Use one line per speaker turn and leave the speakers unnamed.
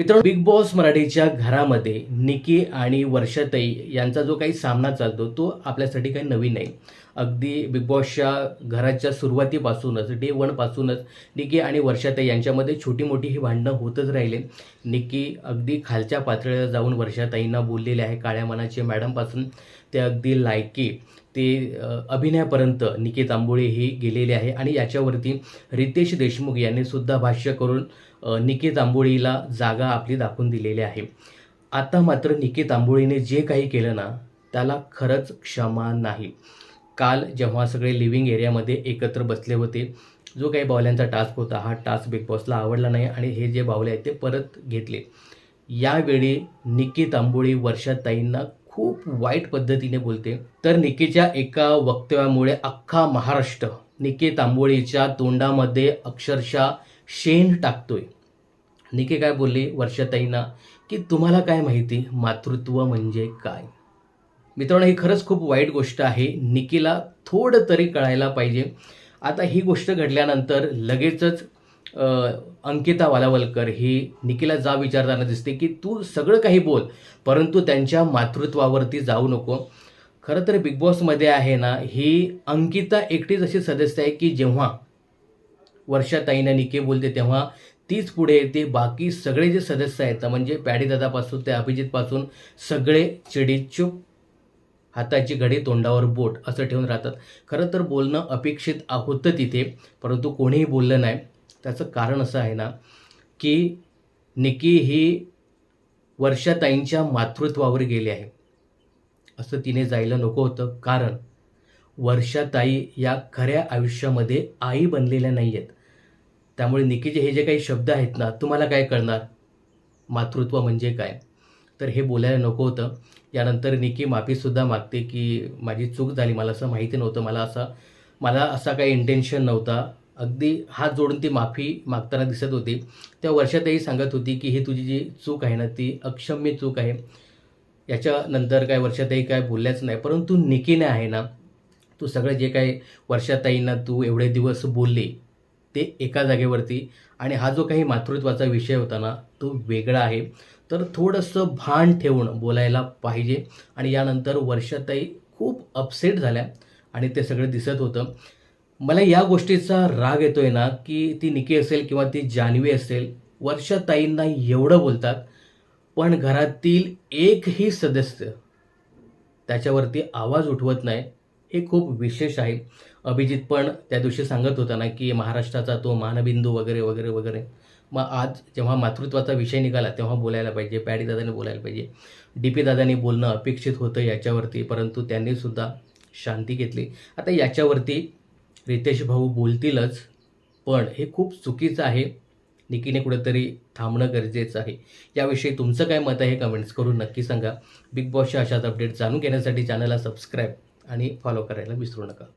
मित्रांनो big boss मराठीच्या घरामध्ये निकी आणि वर्षाताई यांचा जो काही सामना चालतो तो आपल्यासाठी काही नवीन नाही. अगदी बिग बॉसच्या घराच्या सुरुवातीपासूनच डे वनपासूनच निकी आणि वर्षाताई यांच्यामध्ये छोटी मोठी ही भांडणं होतच राहिले. निकी अगदी खालच्या पातळीवर जाऊन वर्षाताईंना बोललेले आहे काळ्या मनाचे मॅडमपासून. ते अगदी लायकी. ते अभिनयापर्यंत निकेत तांबोळी ही गेलेले आहे आणि याच्यावरती रितेश देशमुख यांनी सुद्धा भाष्य करून निकेत आंबोळीला तांबोळीला जागा आपली दाखवून दिलेली आहे. आता मात्र निकेत तांबोळीने जे काही केलं ना त्याला खरंच क्षमा नाही. काल जेव्हा सगळे लिव्हिंग एरियामध्ये एकत्र बसले होते जो काही बावल्यांचा टास्क होता हा टास्क बिग बॉसला आवडला नाही आणि हे जे बावले आहेत ते परत घेतले. यावेळी निकी तांबोळी वर्षाताईंना खूप वाईट पद्धतीने बोलते. तर निकेच्या एका वक्तव्यामुळे अख्खा महाराष्ट्र निके तांबोळीच्या तोंडामध्ये अक्षरशः शेण टाकतोय. निके काय बोलले वर्षाताईंना? की तुम्हाला काय माहिती? मातृत्व म्हणजे काय? मित्रांनो ही खरंच खूप वाईट गोष्ट आहे. निकेला थोडं तरी कळायला पाहिजे. आता ही गोष्ट घडल्यानंतर लगेचच अंकिता वालावलकर ही निकिला जा विचारताना दिसते की तू सगळं काही बोल परंतु त्यांच्या मातृत्वावरती जाऊ नको. खरं तर बिग बॉसमध्ये आहे ना ही अंकिता एकटीच अशी सदस्य आहे की जेव्हा वर्षाताईनं निके बोलते तेव्हा तीच पुढे येते. बाकी सगळे जे सदस्य आहेत म्हणजे पॅडीदादापासून ते अभिजितपासून सगळे चिडीचूप हाताची घडी तोंडावर बोट असं ठेवून राहतात. खरं तर बोलणं अपेक्षित होतं तिथे परंतु कोणीही बोललं नाही. त्याचं कारण असं आहे ना की निकी ही वर्षाताईंच्या मातृत्वावर गेली आहे. असं तिने जायला नको होतं. कारण वर्षाताई या खऱ्या आयुष्यामध्ये आई बनलेल्या नाही आहेत त्यामुळे निकीचे हे जे काही शब्द आहेत ना तुम्हाला काय कळणार? मातृत्व म्हणजे काय? तर हे बोलायला नको होतं. यानंतर निकी माफीसुद्धा मागते की माझी चूक झाली मला असं माहिती नव्हतं मला असा मला असा काही इंटेन्शन नव्हता. अगदी हात जोडून ती माफी मागताना दिसत होती. त्या वर्षातही सांगत होती की ही तुझी जी चूक आहे ना ती अक्षम्य चूक आहे. याच्यानंतर काय वर्षाताई काय बोलल्याच नाही. परंतु निकीने आहे ना तू सगळं जे काय वर्षाताईंना तू एवढे दिवस बोलले ते एका जागेवरती आणि हा जो काही मातृत्वाचा विषय होता ना तो वेगळा आहे. तर थोडंसं भान ठेवून बोलायला पाहिजे. आणि यानंतर वर्षाताई खूप अपसेट झाल्या आणि ते सगळं दिसत होतं. मला या गोष्टीचा राग येतोय ना की ती निकी असेल किंवा ती जान्हवी असेल वर्षाताईंना एवढं बोलतात पण घरातील एकही सदस्य त्याच्यावरती आवाज उठवत नाही हे खूप विशेष आहे. अभिजित पण त्या दिवशी सांगत होता ना की महाराष्ट्राचा तो मानबिंदू वगैरे वगैरे वगैरे. मग आज जेव्हा मातृत्वाचा विषय निघाला तेव्हा बोलायला पाहिजे पॅडी दादाने बोलायला पाहिजे. डी पी दादानी बोलणं अपेक्षित होतं याच्यावरती परंतु त्यांनीसुद्धा शांती घेतली. आता याच्यावरती रितेश भाऊ बोलतीलच पण हे खूप चुकीचं आहे. निकीने कुठेतरी थांबणं गरजेचं आहे. याविषयी तुमचं काय मत आहे कमेंट्स करून नक्की सांगा. बिग बॉसच्या अशाच अपडेट जाणून घेण्यासाठी चॅनलला सबस्क्राईब आणि फॉलो करायला विसरू नका.